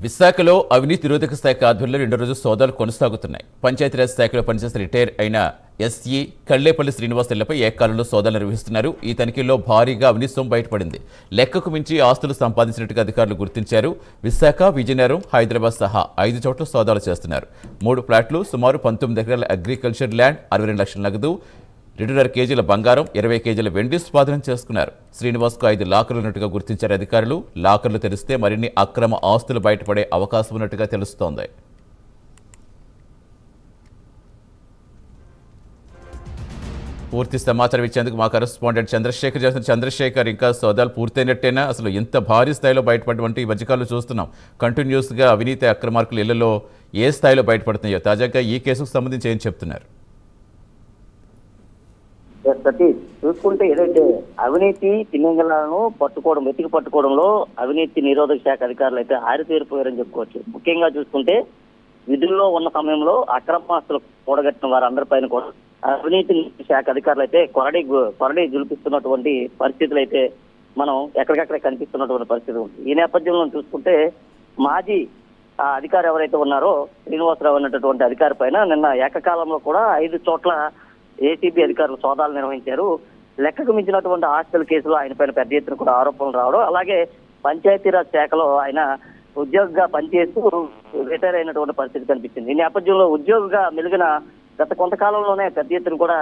విశాఖలో అవినీతి నిరోధక శాఖ ఆధ్వర్యంలో రెండో రోజు సోదాలు కొనసాగుతున్నాయి. పంచాయతీరాజ్ శాఖలో పనిచేసిన రిటైర్ అయిన ఎస్ఈ కళ్ళేపల్లి శ్రీనివాసులపై ఏకాలంలో సోదాలు నిర్వహిస్తున్నారు. ఈ తనిఖీల్లో భారీగా అవినీతి సొమ్ము బయటపడింది. లెక్కకు మించి ఆస్తులు సంపాదించినట్టుగా అధికారులు గుర్తించారు. విశాఖ విజయనగరం హైదరాబాద్ సహా ఐదు చోట్ల సోదాలు చేస్తున్నారు. మూడు ప్లాట్లు సుమారు పంతొమ్మిది ఎకరాల అగ్రికల్చర్ ల్యాండ్ అరవై లక్షల నగదు రెండున్నర కేజీల బంగారం ఇరవై కేజీల వెండి స్వాధీనం చేసుకున్నారు. శ్రీనివాస్కు ఐదు లాకర్లు ఉన్నట్టుగా గుర్తించారు అధికారులు. లాకర్లు తెరిస్తే మరిన్ని అక్రమ ఆస్తులు బయటపడే అవకాశం ఉన్నట్టుగా తెలుస్తోంది. పూర్తి సమాచారం ఇచ్చేందుకు మా కరెస్పాండెంట్ చంద్రశేఖర్ చేసిన చంద్రశేఖర్ ఇంకా సోదాలు పూర్తయినట్టేనా? అసలు ఇంత భారీ స్థాయిలో బయటపడవంటి ఈ మధ్యకాలంలో చూస్తున్నాం. కంటిన్యూస్గా అవినీతి అక్రమార్కులు ఇళ్ళలో ఏ స్థాయిలో బయటపడుతున్నాయో తాజాగా ఈ కేసుకు సంబంధించి ఏం చెప్తున్నారు? సతీష్ చూసుకుంటే ఏదైతే అవినీతి తిమింగలను పట్టుకోవడం వెతికి పట్టుకోవడంలో అవినీతి నిరోధక శాఖ అధికారులు అయితే ఆరితేరిపోయారని చెప్పుకోవచ్చు. ముఖ్యంగా చూసుకుంటే విధుల్లో ఉన్న సమయంలో అక్రమాస్తులు కూడగట్టిన వారందరిపైన కూడా అవినీతి శాఖ అధికారులు అయితే కొరడి కొరడి జులిపిస్తున్నటువంటి పరిస్థితులు అయితే మనం ఎక్కడికక్కడ కనిపిస్తున్నటువంటి పరిస్థితి ఉంది. ఈ నేపథ్యంలో చూసుకుంటే మాజీ ఆ అధికారి ఎవరైతే ఉన్నారో శ్రీనివాసరావు అన్నటువంటి అధికారి పైన నిన్న ఏకకాలంలో కూడా ఐదు చోట్ల ఏసీబీ అధికారులు సోదాలు నిర్వహించారు. లెక్కకు మించినటువంటి ఆస్తుల కేసులో ఆయన పైన పెద్ద ఎత్తున కూడా ఆరోపణలు రావడం అలాగే పంచాయతీరాజ్ శాఖలో ఆయన ఉద్యోగిగా పనిచేస్తూ రిటైర్ అయినటువంటి పరిస్థితి కనిపించింది. ఈ నేపథ్యంలో ఉద్యోగిగా మెలిగిన గత కొంతకాలంలోనే పెద్ద ఎత్తున కూడా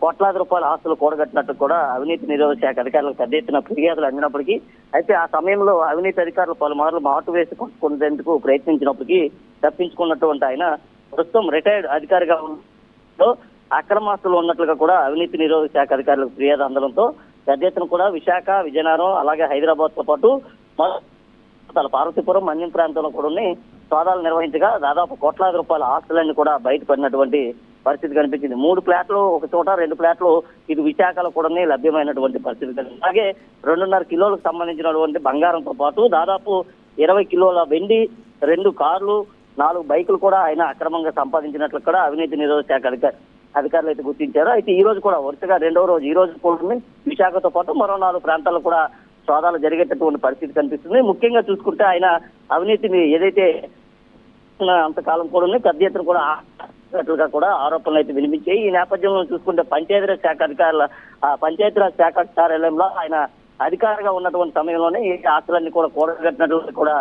కోట్లాది రూపాయల ఆస్తులు కూడగట్టినట్టు కూడా అవినీతి నిరోధక శాఖ అధికారులకు పెద్ద ఎత్తున ఫిర్యాదులు అందినప్పటికీ అయితే ఆ సమయంలో అవినీతి అధికారులు పలుమార్లు మాటు వేసి పట్టుకునేందుకు ప్రయత్నించినప్పటికీ తప్పించుకున్నటువంటి ఆయన ప్రస్తుతం రిటైర్డ్ అధికారిగా అక్రమాస్తులు ఉన్నట్లుగా కూడా అవినీతి నిరోధక శాఖ అధికారులకు ఫిర్యాదు అందడంతో పెద్ద ఎత్తున కూడా విశాఖ విజయనగరం అలాగే హైదరాబాద్తో పాటు పార్వతీపురం మన్యం ప్రాంతంలో కూడా ఉన్నాయి. సోదాలు నిర్వహించగా దాదాపు కోట్లాది రూపాయల ఆస్తులన్నీ కూడా బయటపడినటువంటి పరిస్థితి కనిపించింది. మూడు ప్లాట్లు ఒక చోట రెండు ప్లాట్లు ఇది విశాఖలో కూడా లభ్యమైనటువంటి పరిస్థితి కనిపించింది. అలాగే రెండున్నర కిలోలకు సంబంధించినటువంటి బంగారంతో పాటు దాదాపు ఇరవై కిలోల వెండి రెండు కార్లు నాలుగు బైకులు కూడా ఆయన అక్రమంగా సంపాదించినట్లు కూడా అవినీతి నిరోధక శాఖ అధికారి అధికారులు అయితే గుర్తించారు. అయితే ఈ రోజు కూడా వరుసగా రెండవ రోజు ఈ రోజు కూడా విశాఖతో పాటు మరో నాలుగు ప్రాంతాల్లో కూడా సోదాలు జరిగేటటువంటి పరిస్థితి కనిపిస్తుంది. ముఖ్యంగా చూసుకుంటే ఆయన అవినీతిని ఏదైతే అంతకాలం కూడా ఉంది పెద్ద ఎత్తున కూడా ఆస్తులుగా కూడా ఆరోపణలు అయితే వినిపించాయి. ఈ నేపథ్యంలో చూసుకుంటే పంచాయతీరాజ్ శాఖ అధికారుల ఆ పంచాయతీరాజ్ శాఖ కార్యాలయంలో ఆయన అధికారిగా ఉన్నటువంటి సమయంలోనే ఈ ఆస్తులన్నీ కూడా కూడగట్టినటువంటి కూడా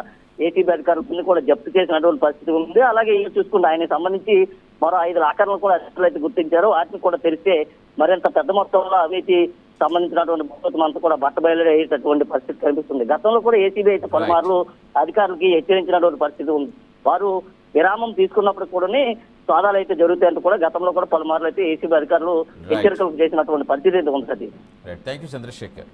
ఏటీబీ అధికారులు కూడా జప్తు చేసినటువంటి పరిస్థితి ఉంది. అలాగే ఇది చూసుకుంటే ఆయనకు సంబంధించి మరో ఐదు లాకర్లను కూడా అధికారులు అయితే గుర్తించారు. వాటిని కూడా తెరిస్తే మరింత పెద్ద మొత్తంలో అవినీతి సంబంధించినటువంటి భూతం అంతా కూడా బట్టబయలయ్యేటటువంటి పరిస్థితి కనిపిస్తుంది. గతంలో కూడా ఏసీబీ అయితే పలుమార్లు అధికారులకి హెచ్చరించినటువంటి పరిస్థితి ఉంది. వారు విరామం తీసుకున్నప్పుడు కూడా సోదాలు అయితే జరుగుతాయంటూ కూడా గతంలో కూడా పలుమార్లు అయితే ఏసీబీ అధికారులు హెచ్చరికలు చేసినటువంటి పరిస్థితి అయితే ఉంది యూ చంద్రశేఖర్.